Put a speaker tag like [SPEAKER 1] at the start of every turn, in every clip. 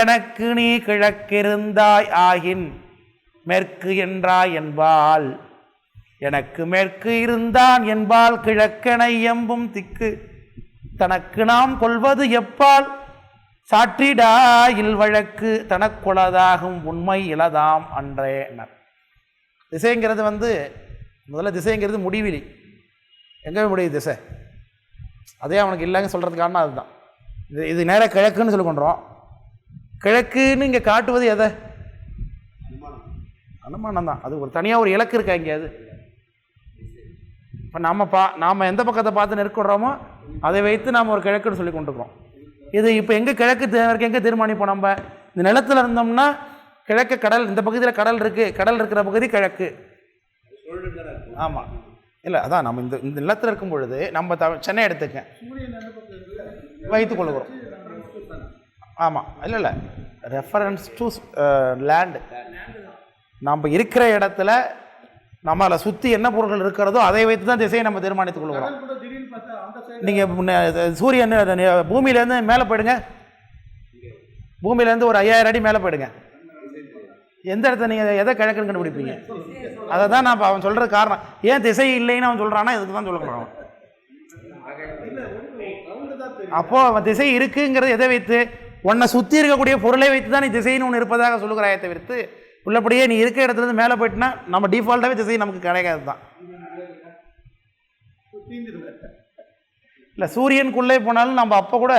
[SPEAKER 1] எனக்கு நீ கிழக்கிருந்தாய் ஆகின் மேற்கு என்றாய் என்பால் எனக்கு மேற்கு இருந்தான் என்பால் கிழக்கென எம்பும் திக்கு தனக்கு நாம் கொள்வது எப்பால்? சாற்றிடாயில் வழக்கு தனக்குளதாகும் உண்மை இலதாம் அன்றே நர். திசைங்கிறது வந்து முதல்ல திசைங்கிறது முடிவிலி. எங்கே முடியுது திசை? அதே அவனுக்கு இல்லைன்னு சொல்கிறதுக்கான அதுதான். இது இது நேராக கிழக்குன்னு சொல்லி கிழக்குன்னு இங்கே காட்டுவது எதை? அனுமானம் தான். அது ஒரு தனியாக ஒரு இலக்கு இருக்கா எங்கேயாவது இப்போ நம்ம பா நாம் எந்த பக்கத்தை பார்த்து நெருக்கிறோமோ அதை வைத்து நாம் ஒரு கிழக்குன்னு சொல்லி கொண்டுக்கிறோம் இது இப்போ எங்கே கிழக்கு தேவைக்கு எங்கே தீர்மானிப்போம் நம்ம? இந்த நிலத்தில் இருந்தோம்னா கிழக்கு கடல் இந்த பகுதியில் கடல் இருக்குது கடல் இருக்கிற பகுதி கிழக்கு. ஆமாம் இல்லை அதான் நம்ம இந்த இந்த நிலத்தில் இருக்கும் பொழுது நம்ம த சென்னை எடுத்துக்க. வைத்துக் கொள்கிறோம். ஆமாம் இல்லை இல்லை. ரெஃபரன்ஸ் டு லேண்டு நம்ம இருக்கிற இடத்துல நம்மளை சுற்றி என்ன பொருட்கள் இருக்கிறதோ அதை வைத்து தான் திசையை நம்ம தீர்மானித்துக் கொள்கிறோம். நீங்கள் சூரியன் பூமியிலேருந்து மேலே போயிடுங்க. பூமியிலேருந்து ஒரு ஐயாயிரம் அடி மேலே போயிடுங்க. எந்த இடத்த நீங்கள் எதை கிழக்குன்னு கண்டுபிடிப்பீங்க? அதை தான் நான் அவன் சொல்கிற காரணம். ஏன் திசை இல்லைன்னு அவன் சொல்கிறான்னா இதுக்கு தான் சொல்ல போகிறான்
[SPEAKER 2] ரவுண்டு தான் தெரியும்.
[SPEAKER 1] அப்போ அவன் திசை இருக்குங்கிறது எதை வைத்து? உன்னை சுற்றி இருக்கக்கூடிய பொருளை வைத்து தான் நீ திசைன்னு ஒன்று இருப்பதாக சொல்லுகிறாயே தவிர்த்து உள்ளபடியே நீ இருக்கிற இடத்துல இருந்து மேலே போயிட்டுனா நம்ம டிஃபால்ட்டாகவே திசை நமக்கு கிடைக்காது தான் இல்லை சூரியனுக்குள்ளே போனாலும் நம்ம அப்போ கூட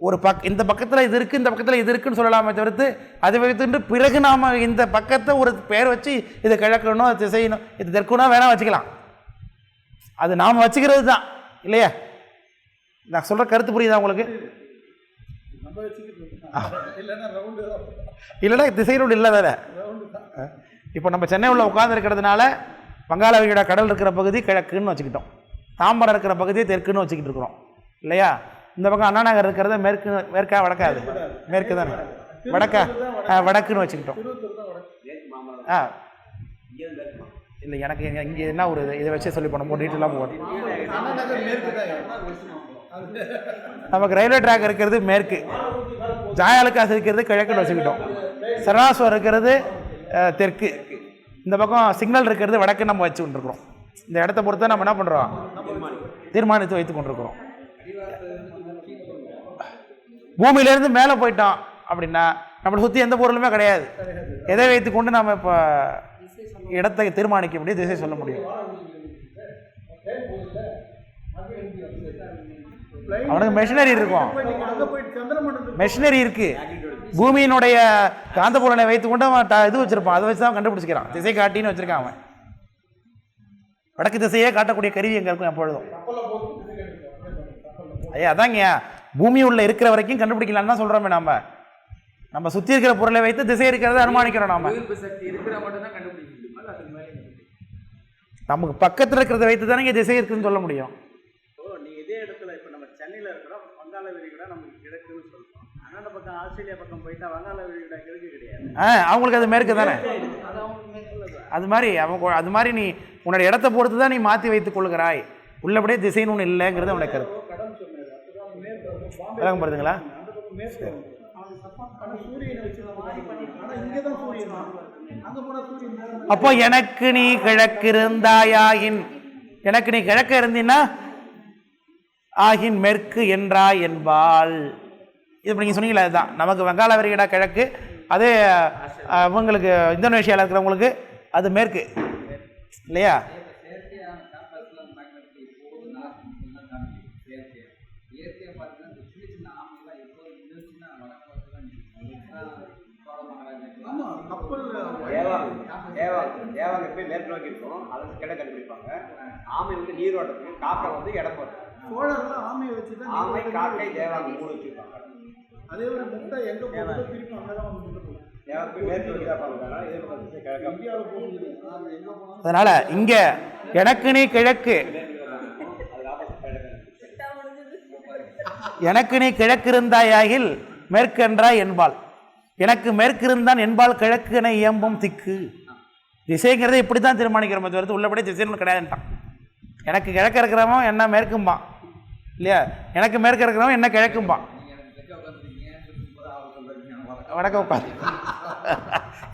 [SPEAKER 1] ஒரு பக் இந்த பக்கத்தில் இது இருக்குது இந்த பக்கத்தில் இது இருக்குன்னு சொல்லலாமே தவிர்த்து அதை வைத்துட்டு பிறகு நாம் இந்த பக்கத்தை ஒரு பேர் வச்சு இதை கிழக்கணும் அது திசையணும் இது தெற்குனா வேணால் வச்சுக்கலாம். அது நாம் வச்சுக்கிறது தான் இல்லையா? நான் சொல்கிற கருத்து புரியுதா உங்களுக்கு?
[SPEAKER 2] இல்லைன்னா திசை தான்
[SPEAKER 1] இல்லை தானே இப்போ நம்ம சென்னை உள்ள உட்கார்ந்துருக்கிறதுனால வங்காள விரிகுடா கடல் இருக்கிற பகுதி கிழக்குன்னு வச்சுக்கிட்டோம். தாம்பரம் இருக்கிற பகுதியை தெற்குன்னு வச்சுக்கிட்டு இருக்கிறோம். இல்லையா? இந்த பக்கம் அண்ணா நகர் இருக்கிறத மேற்கு மேற்கா வடக்கா அது? மேற்கு தானே? வடக்கா ஆ, வடக்குன்னு வச்சுக்கிட்டோம். ஆ. இல்லை எனக்கு இங்கே என்ன ஒரு இது இதை வச்சே சொல்லி போனோம். டீட்டெயிலாக போகணும் நமக்கு ரயில்வே ட்ராக் இருக்கிறது மேற்கு. ஜாயாலுக்காசு இருக்கிறது கிழக்குன்னு வச்சுக்கிட்டோம். சரணாஸ்வர் இருக்கிறது தெற்கு. இந்த பக்கம் சிக்னல் இருக்கிறது வடக்கு நம்ம வச்சு கொண்டிருக்கிறோம். இந்த இடத்த பொறுத்து நம்ம என்ன பண்ணுறோம் தீர்மானித்து வைத்து கொண்டிருக்கிறோம். பூமியிலேருந்து மேலே போயிட்டோம் அப்படின்னா நம்மளை சுற்றி எந்த பொருளுமே கிடையாது. எதை வைத்து கொண்டு நம்ம இப்போ இடத்தை தீர்மானிக்க முடியும் திசை சொல்ல முடியும். அவனுக்கு மெஷினரி இருக்கும். மெஷினரி இருக்கு. பூமியினுடைய காந்தப்புலனை வைத்துக்கொண்டு அவன் ட- இது வச்சிருப்பான். அதை வச்சு தான் கண்டுபிடிச்சிக்கிறான். திசை காட்டின்னு வச்சிருக்கான் அவன். வடக்கு திசையே காட்டக்கூடிய கருவி எங்க இருக்கும் எப்பொழுதும். ஐயா அதாங்க பூமி உள்ள இருக்கிற வரைக்கும் கண்டுபிடிக்கலாம்னு தான் சொல்றோமே நாம. நம்ம சுத்தி இருக்கிற பொருளை வைத்து திசை இருக்கிறத அனுமானிக்கிறோம் நாம. நமக்கு பக்கத்துல இருக்கிறத வைத்து தானே திசை இருக்குன்னு சொல்ல முடியும்
[SPEAKER 3] ஓ நீங்க இதே இடத்துல இப்போ நம்ம சென்னையில் இருக்கிறோம் வங்காள விரிகுடா நமக்கு கிழக்குன்னு சொல்றோம் ஆனால் அந்த பக்கம் ஆஸ்திரேலியா பக்கம் போயிட்டா வங்காள விரிகுடா கிழக்கு கிடையாது.
[SPEAKER 1] ஆ அவங்களுக்கு அது மேற்கு தானே? அது மாதிரி அவங்க அது மாதிரி நீ உன்னோட இடத்த பொறுத்து தான் நீ மாற்றி வைத்துக் கொள்கிறாய். உள்ளபடியே திசைன்னு ஒன்று இல்லைங்கிறது அவனுடைய கருத்து. விளக்கம் படுதுங்களா?
[SPEAKER 2] ஆனா சூரியனை வச்சு ஆனா இங்க தான் சூரியன் அங்க போனா சூரியன் மேல
[SPEAKER 1] அப்போ எனக்கு நீ கிழக்கு இருந்தாயாயின் எனக்கு நீ கிழக்க இருந்தீன்னா ஆகின் மேற்கு என்றாய் என்பால் இது இப்ப நீங்க சொன்னீங்களா அதுதான். நமக்கு வங்காள விரிகுடா கிழக்கு அதே அவங்களுக்கு இந்தோனேஷியாவில் இருக்கிறவங்களுக்கு அது மேற்கு. இல்லையா?
[SPEAKER 3] தேவாங்க போய் மேற்கு நோக்கி இருக்கும் அதை கிழக்கு கண்டுபிடிப்பாங்க. ஆமை வந்து நீரோட்டத்துக்கு காக்கை வந்து இடம் போடுறது
[SPEAKER 2] சோழர்லாம் ஆமையை வச்சு தான்
[SPEAKER 3] ஆமை காக்கை தேவாங்க மூணு வச்சிருப்பாங்க.
[SPEAKER 2] அதே ஒரு முட்டை எங்க போகுதோ திருப்பி வந்து
[SPEAKER 3] நோக்கி தான்
[SPEAKER 2] போனாலும்
[SPEAKER 1] அதனால இங்க எனக்கு நீ கிழக்கு. எனக்கு நீ கிழக்கு இருந்தாயாகில் மேற்கென்றாய் என்பால் எனக்கு மேற்கு இருந்தான் என்பால் கிழக்கு என இயம்பும் திக்கு. திசைங்கிறதை இப்படி தான் தீர்மானிக்கிறோம் தவிர்த்து உள்ளபடி திசைன்னு கிடையாதுன்ட்டான். எனக்கு கிழக்க இருக்கிறவன் என்ன மேற்கும்பான். இல்லையா? எனக்கு மேற்க இருக்கிறவன் என்ன கிழக்கும்பான் வடக்க உட்காந்து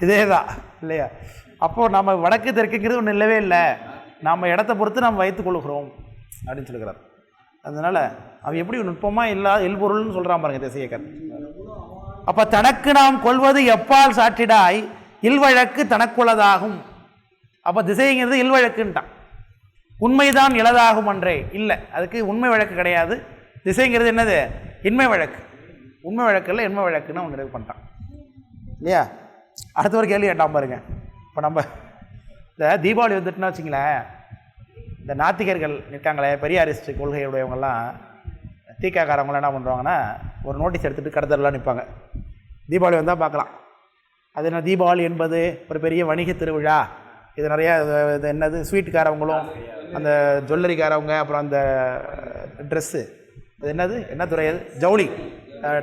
[SPEAKER 1] இதே தான் இல்லையா? அப்போது நம்ம வடக்கு தெற்குங்கிறது ஒன்றும் இல்லவே இல்லை. நம்ம இடத்த பொறுத்து நாம் வைத்துக் கொள்கிறோம் அப்படின்னு சொல்லுகிறார். அதனால் அவன் எப்படி நுட்பமாக இல்லா எல்பொருள்னு சொல்கிறான் பாருங்க திசையக்கர். அப்போ தனக்கு நாம் கொள்வது எப்பால் சாற்றிடாய்? இல்வழக்கு தனக்குள்ளதாகும். அப்போ திசைங்கிறது இல்வழக்குன்ட்டான் உண்மைதான் இலதாகும் அன்றே. இல்லை அதுக்கு உண்மை வழக்கு கிடையாது. திசைங்கிறது என்னது? இன்மை வழக்கு. உண்மை வழக்கு இல்லை இன்மை வழக்குன்னு அவன் நிறைவு பண்ணிட்டான் இல்லையா? அடுத்த ஒரு கேள்வி கேட்டான் பாருங்க. இப்போ நம்ம இந்த தீபாவளி வந்துட்டுனா வச்சிங்களேன் இந்த நாத்திகர்கள் இருக்காங்களே பெரியாரிஸ்ட் கொள்கையுடையவங்கெல்லாம் தீக்காக்காரவங்களாம் என்ன பண்ணுறாங்கன்னா ஒரு நோட்டீஸ் எடுத்துகிட்டு கடத்தரெல்லாம் நிற்பாங்க. தீபாவளி வந்தால் பார்க்கலாம். அது என்ன தீபாவளி என்பது ஒரு பெரிய வணிக திருவிழா? இது நிறைய இது- என்னது ஸ்வீட்டுக்காரவங்களும் அந்த ஜுவல்லரிக்காரவங்க அப்புறம் அந்த ட்ரெஸ்ஸு அது என்னது என்ன துறை அது ஜவுளி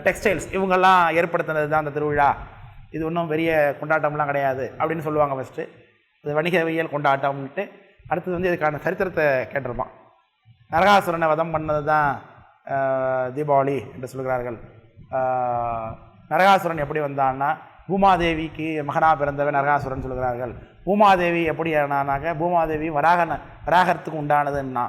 [SPEAKER 1] டெக்ஸ்டைல்ஸ் இவங்கெல்லாம் ஏற்படுத்தினது தான் அந்த திருவிழா. இது ஒன்றும் பெரிய கொண்டாட்டம்லாம் கிடையாது அப்படின்னு சொல்லுவாங்க ஃபஸ்ட்டு இது வணிகவியல் கொண்டாட்டம்ன்ட்டு அடுத்தது வந்து இதுக்கான சரித்திரத்தை கேட்டிருப்பான். நரகாசுரனை வதம் பண்ணது தான் தீபாவளி என்று சொல்கிறார்கள். நரகாசுரன் எப்படி வந்தான்னா பூமாதேவிக்கு மகனாக பிறந்தவன் நரகாசுரன் சொல்கிறார்கள். பூமாதேவி எப்படி ஆனானாக்க பூமாதேவி வராக வராகத்துக்கு உண்டானதுன்னா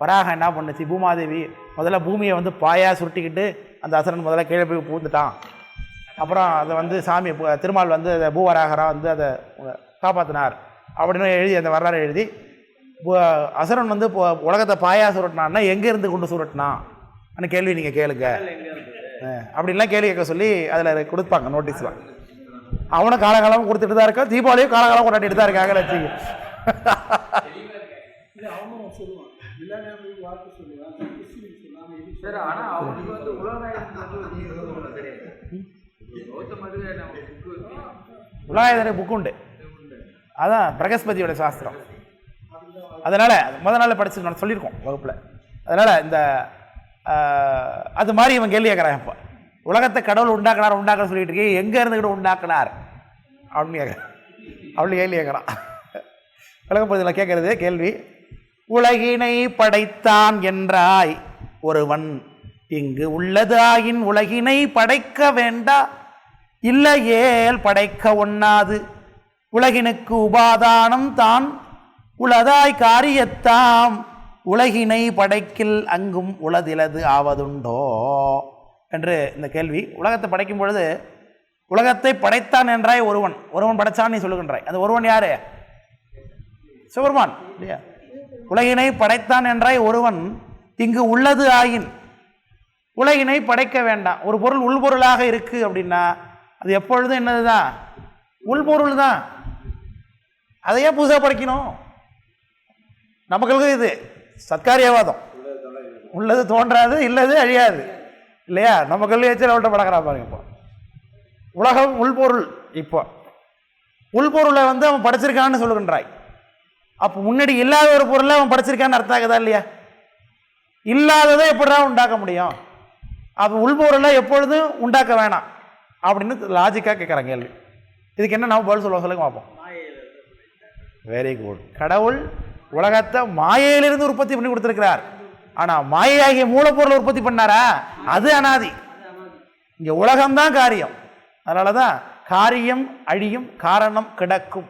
[SPEAKER 1] வராகம் என்ன பண்ணுச்சு? பூமாதேவி முதல்ல பூமியை வந்து பாயா சுருட்டிக்கிட்டு அந்த அசுரன் முதல்ல கீழே போய் பூந்துட்டான். அப்புறம் அதை வந்து சாமி திருமால் வந்து அதை பூவராகரா வந்து அதை காப்பாற்றினார் அப்படின்னு எழுதி அந்த வரலாறு எழுதி பு- அசுரன் வந்து இப்போ உலகத்தை பாயா சுருட்டினான்னா எங்கேருந்து கொண்டு சுருட்டினான்? அந்த கேள்வி நீங்கள் கேளுங்க. அப்படின்லாம் கேள்வி கேட்க சொல்லி அதில் கொடுப்பாங்க நோட்டீஸ்லாம் அவனும் காலகாலம் கொடுத்துட்டு தான் இருக்கான். தீபாவளியும் காலகாலம் கொண்டாடிட்டு தான் இருக்காங்க லட்சுமி. உலகாயுதனை புக்கு உண்டு. அதான் பிரகஸ்பதியோட சாஸ்திரம். அதனால் முத நாள் படிச்சு நான் சொல்லியிருக்கோம் வகுப்பில். அதனால் இந்த அது மாதிரி இவன் கேள்வி கேட்குறான் இப்போ. உலகத்தை கடவுள் உண்டாக்குனார் உண்டாக்குற சொல்லிட்டு இருக்கே எங்கே இருந்துக்கிட்டு உண்டாக்குனார்? அப்படின்னு கேட்குறேன் அப்படி கேள்வி கேட்குறான் விளக்கப்பகுதியில் கேட்குறது கேள்வி. உலகினை படைத்தான் என்றாய் ஒருவன். இங்கு உள்ளதாயின் உலகினை படைக்க வேண்டா. இல்லையேல் படைக்க ஒண்ணாது. உலகினுக்கு உபாதானம் தான். உளதாய் காரியத்தாம். உலகினை படைக்கில் அங்கும் உளதிலது ஆவதுண்டோ? என்று இந்த கேள்வி. உலகத்தை படைக்கும் பொழுது உலகத்தை படைத்தான் என்றாய் ஒருவன். ஒருவன் படைத்தான் நீ சொல்லுகின்றாய். அந்த ஒருவன் யாரு? சிவருமான் இல்லையா? உலகினை படைத்தான் என்றாய் ஒருவன் இங்கு உள்ளது ஆயின். உலகினை படைக்க வேண்டாம். ஒரு பொருள் உள்பொருளாக இருக்குது அப்படின்னா அது எப்பொழுதும் என்னது தான் உள்பொருள் தான் அதையே புதுசாக படைக்கணும். நமக்கு இது. சத்காரியவாதம். உள்ளது தோன்றாது இல்லது அழியாது. இல்லையா? நம்ம கல்வி வச்சு அவள்கிட்ட பழகிறா பாருங்க இப்போ. உலகம் உள்பொருள் இப்போ. உள்பொருளை வந்து அவன் படைச்சிருக்கான்னு சொல்லுகின்றாய். அப்போ முன்னாடி இல்லாத ஒரு பொருளை அவன் படைச்சிருக்கான்னு அர்த்தம் ஆகுதா இல்லையா? இல்லாததை எப்படிடா உண்டாக்க முடியும்? அப்போ உள்பொருளை எப்பொழுதும் உண்டாக்க வேணாம்? அப்படின்னு லாஜிக்காக கேட்குறாங்க கேள்வி. இதுக்கு என்ன நம்ம பதில் சொல்லுவோம்? சொல்லுங்க பார்ப்போம் வெரி குட் கடவுள் உலகத்தை மாயையிலிருந்து உற்பத்தி பண்ணி கொடுத்துருக்கிறார். ஆனால் மாயையாகிய மூலப்பொருளை உற்பத்தி பண்ணாரா? அது அனாதி. இங்கே உலகம்தான் காரியம். அதனால தான் காரியம் அழியும் காரணம் கிடக்கும்.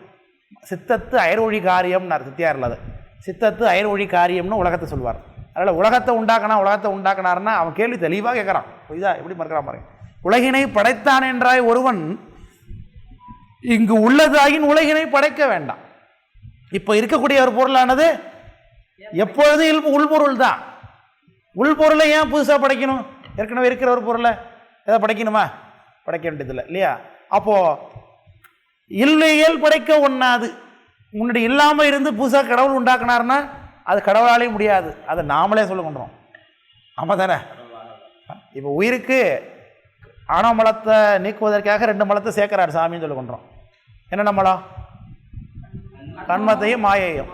[SPEAKER 1] சித்தத்து அயர்வொழி காரியம்னார் சித்தியாரில் அது. சித்தத்து அயர்வொழி காரியம்னு உலகத்தை சொல்வார். அதனால் உலகத்தை உண்டாக்கினா உலகத்தை உண்டாக்கினார்னா அவன் கேள்வி தெளிவாக கேட்குறான். புரியுதா எப்படி மறுக்கிறான் பாருங்க. உலகினை படைத்தான் என்றாய் ஒருவன் இங்கு உள்ளதாயின் உலகினை படைக்க வேண்டாம். இப்போ இருக்கக்கூடிய ஒரு பொருளானது எப்பொழுதும் உள்பொருள் தான் உள்பொருளை ஏன் புதுசாக படைக்கணும்? ஏற்கனவே இருக்கிற ஒரு பொருளை எதை படைக்கணுமா? படைக்க வேண்டியதில்லை இல்லையா? அப்போது இல்லையல் படைக்க ஒன்றாது முன்னாடி இல்லாமல் இருந்து புதுசாக கடவுள் உண்டாக்குனார்னா அது கடவுளாலே முடியாது. அதை நாமளே சொல்லிக்கொண்டோம் ஆமாம் தானே? இப்போ உயிருக்கு ஆணவ மலத்தை நீக்குவதற்காக ரெண்டு மலத்தை சேர்க்கிறார் சாமின்னு சொல்லிக்கொண்டோம் என்னென்ன மலம்? கண்மத்தையும் மாயையும்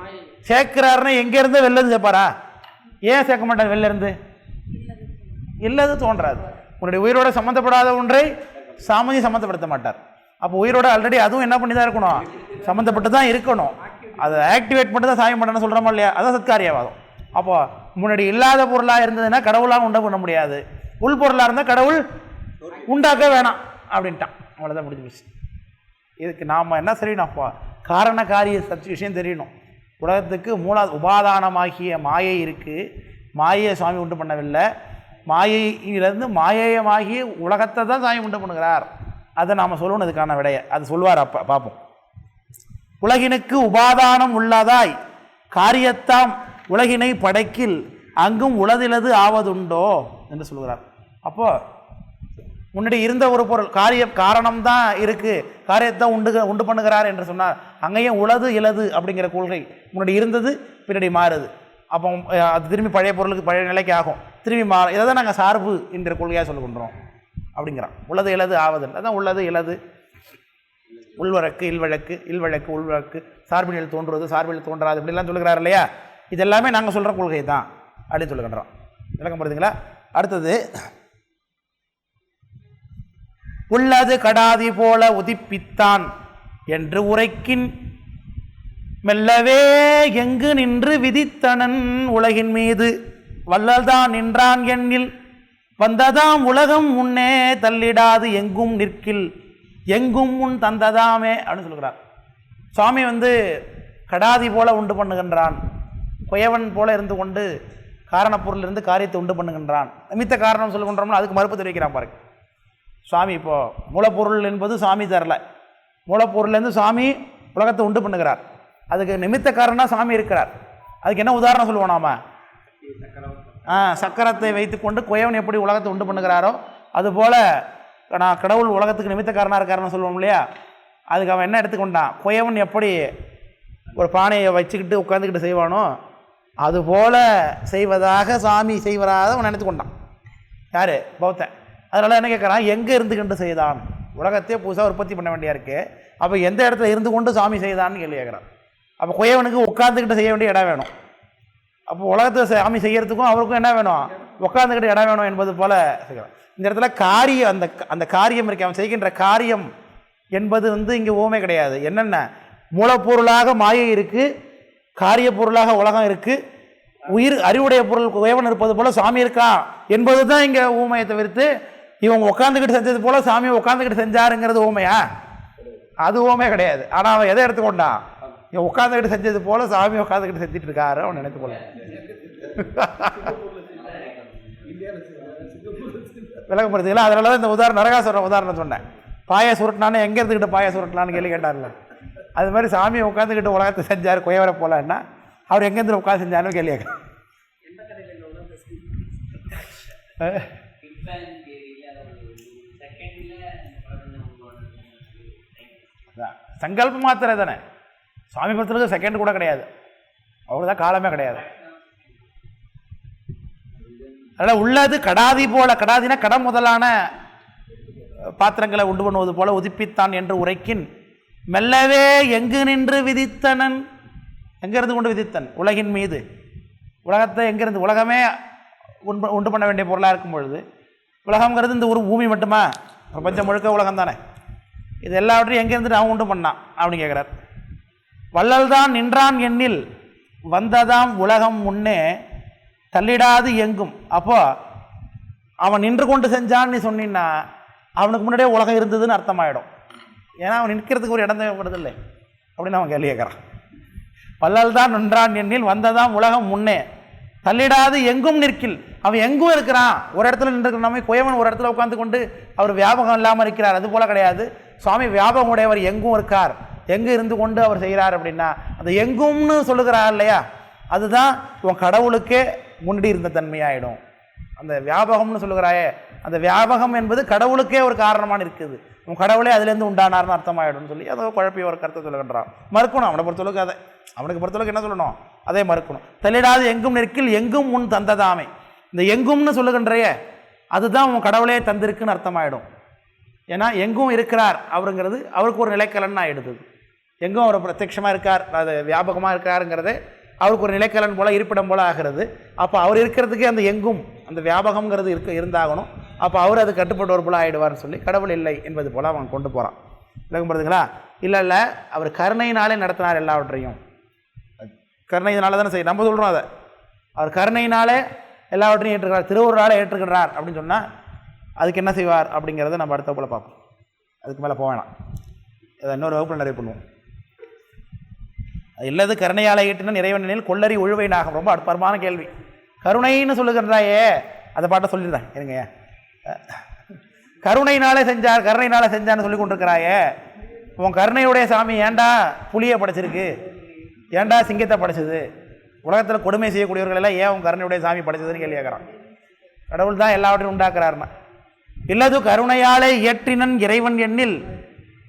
[SPEAKER 1] சேர்க்கிறாருன்னா எங்கேருந்து வெளிலேருந்து சேர்ப்பாரா? ஏன் சேர்க்க மாட்டார் வெளிலேருந்து இல்லது தோன்றாது. உன்னுடைய உயிரோட சம்மந்தப்படாத ஒன்றை சாமியை சம்மந்தப்படுத்த மாட்டார். அப்போ உயிரோட ஆல்ரெடி அதுவும் என்ன பண்ணி தான் இருக்கணும்? சம்மந்தப்பட்டு தான் இருக்கணும். அதை ஆக்டிவேட் பண்ணி தான் சாமி பண்ணணும்னு சொல்கிறோமா இல்லையா? அதான் சத்காரியவாதம். அப்போ முன்னாடி இல்லாத பொருளாக இருந்ததுன்னா கடவுளாக உண்டு பண்ண முடியாது. உள் பொருளாக இருந்தால் கடவுள் உண்டாக்க வேணாம் அப்படின்ட்டான். அவ்வளோதான் முடிஞ்சு போச்சு. இதுக்கு நாம் என்ன தெரியணும்ப்பா காரண காரிய சத் விஷயம் தெரியணும். உலகத்துக்கு மூலா உபாதானமாகிய மாயை இருக்குது மாயையை சுவாமி உண்டு பண்ணவில்லை. மாயையிலிருந்து மாயேயமாகி உலகத்தை தான் சாமி உண்டு பண்ணுகிறார். அதை நாம் சொல்லணும் அதுக்கான விடைய. அது சொல்லுவார் அப்போ பார்ப்போம். உலகினுக்கு உபாதானம் உள்ளதாய் காரியத்தாம் உலகினை படைக்கில் அங்கும் உளதிலது ஆவதுண்டோ என்று சொல்கிறார். அப்போது முன்னாடி இருந்த ஒரு பொருள். காரியம் காரணம் தான் இருக்குது காரியத்தை உண்டு உண்டு பண்ணுகிறார் என்று சொன்னார். அங்கேயும் உளது இலது அப்படிங்கிற கொள்கை முன்னாடி இருந்தது பின்னாடி மாறுது. அப்போ அது திரும்பி பழைய பொருளுக்கு பழைய நிலைக்கு ஆகும். திரும்பி மாறும் இதை தான் நாங்கள் சார்பு என்கிற கொள்கையாக சொல்லுகின்றோம். அப்படிங்கிறோம் அப்படிங்கிறான். உள்ளது இலது ஆவது அதான் உள்ளது இலது உள்வழக்கு இல்வழக்கு இல்வழக்கு உள்வழக்கு. சார்பினில் தோன்றுவது சார்பில் தோன்றாது இப்படிலாம் சொல்லுகிறார் இல்லையா? இதெல்லாமே நாங்கள் சொல்கிற கொள்கை தான் அப்படின்னு சொல்லுகின்றோம். விளக்கம் புரியுதுங்களா அடுத்தது உள்ளது கடாதி போல உதிப்பித்தான் என்று உரைக்கின் மெல்லவே எங்கு நின்று விதித்தனன் உலகின் மீது. வல்லல்தான் நின்றான் எண்ணில் வந்ததாம் உலகம் முன்னே தள்ளிடாது எங்கும் நிற்கில் எங்கும் முன் தந்ததாமே அப்படின்னு சொல்கிறார். சுவாமி வந்து கடாதி போல உண்டு பண்ணுகின்றான் குயவன் போல இருந்து கொண்டு காரணப்பொருள் இருந்து காரியத்தை உண்டு பண்ணுகின்றான். நிமித்த காரணம் சொல்லுகின்றோம்னா அதுக்கு மறுப்பு தெரிவிக்கிறான் பாருங்கள் சாமி இப்போது மூலப்பொருள் என்பது சாமி தரல. மூலப்பொருள்லேருந்து சாமி உலகத்தை உண்டு பண்ணுகிறார். அதுக்கு நிமித்த சாமி இருக்கிறார். அதுக்கு என்ன உதாரணம் சொல்லுவோம் நாம? ஆ சக்கரத்தை வைத்துக்கொண்டு குயவன் எப்படி உலகத்தை உண்டு பண்ணுகிறாரோ அதுபோல் நான் கடவுள் உலகத்துக்கு நிமித்த இருக்காருன்னு சொல்லுவோம் இல்லையா? அதுக்கு அவன் என்ன எடுத்துக்கொண்டான்? குயவன் எப்படி ஒரு பானையை வச்சுக்கிட்டு உட்காந்துக்கிட்டு செய்வானோ அதுபோல் செய்வதாக சாமி செய்வதாக அவன் நினைத்து கொண்டான் யார்? பௌத்தன். அதனால் என்ன கேட்குறான் எங்கே இருந்துக்கிட்டு செய்தான்? உலகத்தையே புதுசாக உற்பத்தி பண்ண வேண்டியா இருக்குது அப்போ எந்த இடத்துல இருந்து கொண்டு சாமி செய்தான்னு கேள்வி கேட்குறான் அப்போ குயவனுக்கு உட்காந்துக்கிட்டு செய்ய வேண்டிய இடம் வேணும். அப்போ உலகத்தை சாமி செய்கிறதுக்கும் அவருக்கும் என்ன வேணும்? உட்காந்துக்கிட்டு இடம் வேணும் என்பது போல் செய்கிறான். இந்த இடத்துல காரியம் அந்த அந்த காரியம் இருக்கு. அவன் செய்கின்ற காரியம் என்பது வந்து இங்கே ஊமை கிடையாது. என்னென்ன? மூலப்பொருளாக மாயை இருக்குது காரிய பொருளாக உலகம் இருக்குது உயிர் அறிவுடைய பொருள் குயவன் இருப்பது போல் சாமி இருக்கான் என்பது தான் இங்கே ஊமையை தவிர்த்து இவங்க உட்காந்துக்கிட்டு செஞ்சது போல சாமி உட்காந்துக்கிட்டு செஞ்சாருங்கிறது ஊமையா அது ஊமே கிடையாது. ஆனால் அவன் எதை எடுத்துக்கொண்டான்? இவன் உட்காந்துக்கிட்டு செஞ்சது போல சாமி உட்காந்துக்கிட்டு செஞ்சுட்டு இருக்காரு அவன் நினைத்து போல விளக்கம் படுத்துங்களா அதனால தான் இந்த உதாரணம் நரகாசுர உதாரணம் சொன்னேன். பாய சுருட்டினான்னு எங்கே இருந்துக்கிட்டு பாய சுருட்டலான்னு கேள்வி கேட்டார்ல. அது மாதிரி சாமி உட்காந்துக்கிட்டு உலகத்தை செஞ்சார் குயவரை போலன்னா அவர் எங்கேருந்து உட்காந்து செஞ்சாலும் கேள்வி கேட்க சங்கல்பம் மாத்திரை தானே. சுவாமி பக்தர்களுக்கு செகண்ட் கூட கிடையாது. அவருக்கு தான் காலமே கிடையாது. அதனால் உள்ளது கடாதி போல கடாதினா கடம் முதலான பாத்திரங்களை உண்டு பண்ணுவது போல உதிப்பித்தான் என்று உரைக்கின் மெல்லவே எங்கு நின்று விதித்தனன்? எங்கிருந்து கொண்டு விதித்தன்? உலகின் மீது. உலகத்தை எங்கிருந்து உலகமே உண்டு உண்டு பண்ண வேண்டிய பொருளாக இருக்கும் பொழுது உலகங்கிறது இந்த ஒரு பூமி மட்டுமா? பிரபஞ்சம் முழுக்க உலகம் தானே இது எல்லாவற்றையும் எங்கேருந்து அவன் உண்டு பண்ணான் அப்படின்னு கேட்குறார் வள்ளல் தான் நின்றான் எண்ணில் வந்ததாம் உலகம் முன்னே தள்ளிடாது எங்கும். அப்போ அவன் நின்று கொண்டு செஞ்சான்னு நீ சொன்னின்னா அவனுக்கு முன்னாடியே உலகம் இருந்ததுன்னு அர்த்தமாயிடும். ஏன்னா அவன் நிற்கிறதுக்கு ஒரு இடம் தேவைப்படுது இல்லை அப்படின்னு அவன் கேள்வி கேட்குறான் வள்ளல் தான் நின்றான் எண்ணில் வந்ததாம் உலகம் முன்னே தள்ளிடாது எங்கும் நிற்கில். அவன் எங்கும் இருக்கிறான். ஒரு இடத்துல நின்று நம்ம குயவன் ஒரு இடத்துல உட்காந்து கொண்டு அவர் வியாபகம் இல்லாமல் இருக்கிறார். அது போல கிடையாது. சுவாமி வியாபகம் உடையவர் எங்கும் இருக்கார். எங்கு இருந்து கொண்டு அவர் செய்கிறார் அப்படின்னா அந்த எங்கும்னு சொல்லுகிறார் இல்லையா? அதுதான் உன் கடவுளுக்கே முன்னாடி இருந்த தன்மையாயிடும். அந்த வியாபகம்னு சொல்லுகிறாயே அந்த வியாபகம் என்பது கடவுளுக்கே ஒரு காரணமான இருக்குது. உன் கடவுளே அதுலேருந்து உண்டானார்னு அர்த்தமாயிடும்னு சொல்லி அதை குழப்பி ஒரு கருத்தை சொல்லுகின்றான். மறுக்கணும் அவனை பொறுத்தளவுக்கு அதை. அவனுக்கு பொறுத்தளவுக்கு என்ன சொல்லணும்? அதே மறுக்கணும். தள்ளிடாது எங்கும் நிற்கில் எங்கும் முன் தந்ததாமே. இந்த எங்கும்னு சொல்லுகின்றையே அதுதான் உன் கடவுளே தந்திருக்குன்னு அர்த்தமாயிடும். ஏன்னா எங்கும் இருக்கிறார் அவருங்கிறது அவருக்கு ஒரு நிலைக்கலன் ஆகிடுது எங்கும் அவர் பிரத்யட்சமாக இருக்கார் அது வியாபகமாக இருக்காருங்கிறதே அவருக்கு ஒரு நிலைக்கலன் போல இருப்பிடம் போல ஆகிறது. அப்போ அவர் இருக்கிறதுக்கே அந்த எங்கும் அந்த வியாபகங்கிறது இருக்க இருந்தாகணும். அப்போ அவர் அது கட்டுப்பட்டவர் போல ஆகிடுவார்னு சொல்லி கடவுள் இல்லை என்பது போல் அவன் கொண்டு போகிறான் விளக்கம் படுதுங்களா? இல்லை இல்லை அவர் கருணையினாலே நடத்தினார் எல்லாவற்றையும். கருணையினால தானே செய்ய நம்ம சொல்கிறோம் அதை. அவர் கருணையினாலே எல்லாவற்றையும் ஏற்றுக்கிறார் திருவுருளால் ஏற்றுக்கிறார் அப்படின்னு சொன்னால் அதுக்கு என்ன செய்வார் அப்படிங்கிறத நம்ம அடுத்த போல் பார்ப்போம். அதுக்கு மேலே போக வேணாம். அதை இன்னொரு வகுப்பில் நிறைய பண்ணுவோம். அது இல்லது கருணையால் ஈட்டின இறைவனில் கொள்ளறி உழுவை நாகம் ரொம்ப அற்புதமான கேள்வி. கருணைன்னு சொல்லுகிறதாயே அதை பாட்டை சொல்லியிருந்தேன் இருங்க. கருணைனாலே செஞ்சார் கருணைனாலே செஞ்சான்னு சொல்லி கொண்டிருக்கிறாயே. உன் கருணையுடைய சாமி ஏன்டா புலியை படைச்சிருக்கு? ஏன்டா சிங்கத்தை படைச்சது? உலகத்தில் கொடுமை செய்யக்கூடியவர்கள் எல்லாம் ஏன் உன் கருணையுடைய சாமி படைச்சதுன்னு கேள்வி கேட்குறான். கடவுள் தான் எல்லாவற்றையும் உண்டாக்குறாருன்னா. இல்லது கருணையாலே இயற்றினன் இறைவன் எண்ணில்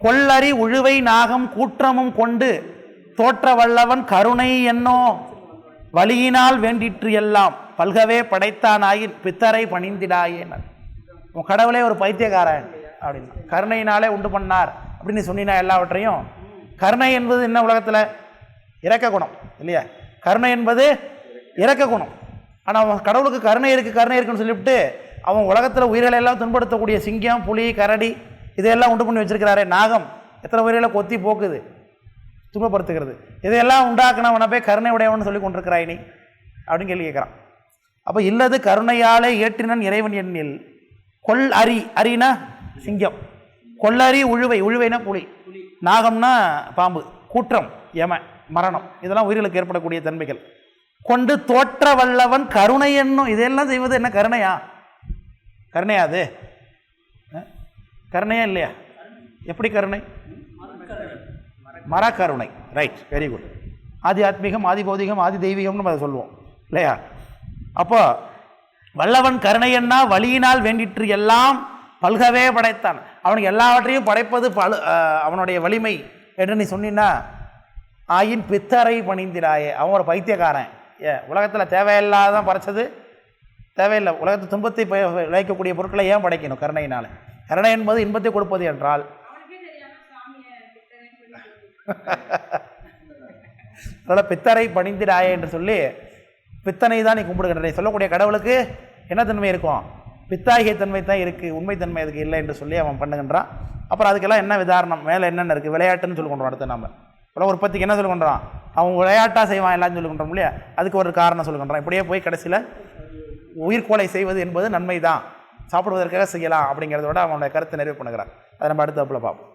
[SPEAKER 1] கொள்ளறி உழுவை நாகம் கூற்றமும் கொண்டு தோற்ற வல்லவன் கருணை என்னோ? வழியினால் வேண்டிற்று எல்லாம். பல்கவே படைத்தானாயின் பித்தரை பணிந்திடாயேனர் உன் கடவுளே ஒரு பைத்தியக்காரன் அப்படின்னா. கருணையினாலே உண்டு பண்ணார் அப்படின்னு சொன்னினா எல்லாவற்றையும். கருணை என்பது என்ன உலகத்தில்? இறக்க குணம் இல்லையா? கருணை என்பது இறக்க குணம். ஆனால் அவன் கடவுளுக்கு கருணை இருக்குது கருணை இருக்குன்னு சொல்லிவிட்டு அவன் உலகத்தில் உயிர்களை எல்லாம் துன்படுத்தக்கூடிய சிங்கம் புலி கரடி இதையெல்லாம் உண்டு பண்ணி வச்சுருக்கிறாரே நாகம். எத்தனை உயிர்களை கொத்தி போக்குது துன்பப்படுத்துகிறது. இதையெல்லாம் உண்டாக்குனவனை போய் கருணை உடையவன் சொல்லி கொண்டிருக்கிறாய் நீ அப்படின்னு கேள்வி கேட்குறான். அப்போ இல்லது கருணையாலே ஏற்றினன் இறைவன் எண்ணில் கொல் அரி அரினா சிங்கம். கொல்லரி உழுவை உழுவைனா புலி. நாகம்னா பாம்பு கூற்றம் யம மரணம். இதெல்லாம் உயிர்களுக்கு ஏற்படக்கூடிய தன்மைகள். கொண்டு தோற்ற வல்லவன் கருணை என்னும் இதெல்லாம் செய்வது என்ன கருணையா? கருணையா அது கருணையா இல்லையா? எப்படி கருணை? மரக்கருணை. ரைட் வெரி குட் ஆதி ஆத்மீகம் ஆதி பௌதிகம் ஆதி தெய்வீகம்னு நம்ம அதை சொல்லுவோம். இல்லையா? அப்போ வல்லவன் கருணையன்னா வழியினால் வேண்டிற்று எல்லாம் பல்கவே படைத்தான். அவனுக்கு எல்லாவற்றையும் படைப்பது பழு அவனுடைய வலிமை. என்று நீ சொன்னின்னா ஆயின் பித்தரை பணிந்திராயே. அவன் ஒரு பைத்தியக்காரன். ஏ உலகத்தில் தேவையில்லாதான் படைச்சது. தேவையில்லை. உலகத்து துன்பத்தை விளைவிக்கக்கூடிய பொருட்களை ஏன் படைக்கணும் கருணையினால்? கருணை என்பது இன்பத்தை கொடுப்பது என்றால்? அதனால் பித்தரை பணிந்திடாயே என்று சொல்லி பித்தனை தான் நீ கும்பிடுகின்ற. சொல்லக்கூடிய கடவுளுக்கு என்ன தன்மை இருக்கும்? பித்தாகிய தன்மை தான் இருக்குது உண்மைத்தன்மை அதுக்கு இல்லை என்று சொல்லி அவன் பண்ணுகின்றான். அப்புறம் அதுக்கெல்லாம் என்ன விதாரணம்? மேலே என்னென்ன இருக்குது விளையாட்டுன்னு சொல்லி கொண்டு அடுத்து நம்ம உலக உற்பத்திக்கு என்ன சொல்லி கொண்டுறான் அவன் விளையாட்டாக செய்வான் எல்லாம் சொல்லி கொண்டோம் இல்லையா? அதுக்கு ஒரு காரணம் சொல்லி கொண்டுறான் இப்படியே போய் கடைசியில் உயிர்கோலை செய்வது என்பது நன்மை தான் சாப்பிடுவதற்காக செய்யலாம் அப்படிங்கிறத விட அவனுடைய கருத்தை நிறைவு பண்ணுகிறார். அதை நம்ம அடுத்த பார்ப்போம்.